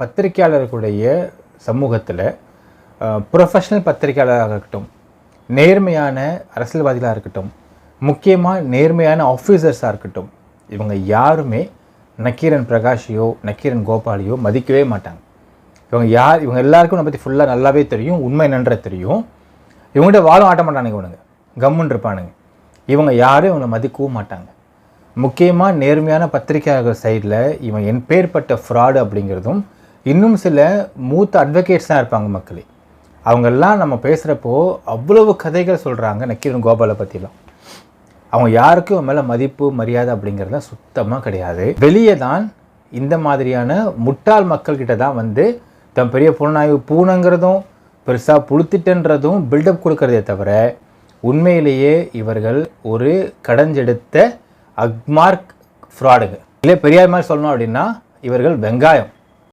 பத்திரிகையாளர்களுடைய சமூகத்தில் ப்ரொஃபஷனல் பத்திரிகையாளராக இருக்கட்டும் நேர்மையான அரசியல்வாதிகளாக இருக்கட்டும் முக்கியமாக நேர்மையான ஆஃபீஸர்ஸாக இருக்கட்டும் இவங்க யாருமே நக்கீரன் பிரகாஷையோ நக்கீரன் கோபாலையோ மதிக்கவே மாட்டாங்க. இவங்க யார் இவங்க எல்லாருக்கும் நம்ம பற்றி ஃபுல்லாக நல்லாவே தெரியும் உண்மை என்னன்ற தெரியும். இவங்ககிட்ட வாழும் ஆட்ட மாட்டானுங்க இவனுங்க கம்முன்னு இருப்பானுங்க. இவங்க யாரும் இவங்களை மதிக்கவும் மாட்டாங்க. முக்கியமாக நேர்மையான பத்திரிகையாளர்கள் சைடில் இவன் என் பேர்பட்ட ஃப்ராடு அப்படிங்கிறதும் இன்னும் சில மூத்த அட்வொகேட்ஸாக இருப்பாங்க மக்களே. அவங்கெல்லாம் நம்ம பேசுகிறப்போ அவ்வளவு கதைகள் சொல்கிறாங்க நக்கீரன் கோபாலை பற்றிலாம் அவங்க யாருக்கும் அவன் மேலே மதிப்பு மரியாதை அப்படிங்கிறதுலாம் சுத்தமாக கிடையாது. வெளியே தான் இந்த மாதிரியான முட்டாள் மக்கள்கிட்ட தான் வந்து தன் பெரிய புலனாய்வு பூனைங்கிறதும் பெருசாக புழுத்திட்டன்றதும் பில்டப் கொடுக்கறதே தவிர உண்மையிலேயே இவர்கள் ஒரு கடஞ்செடுத்த அக்மார்க் ஃப்ராடுங்க இல்லை பெரியார் மாதிரி சொல்லணும் அப்படின்னா இவர்கள் வெங்காயம்.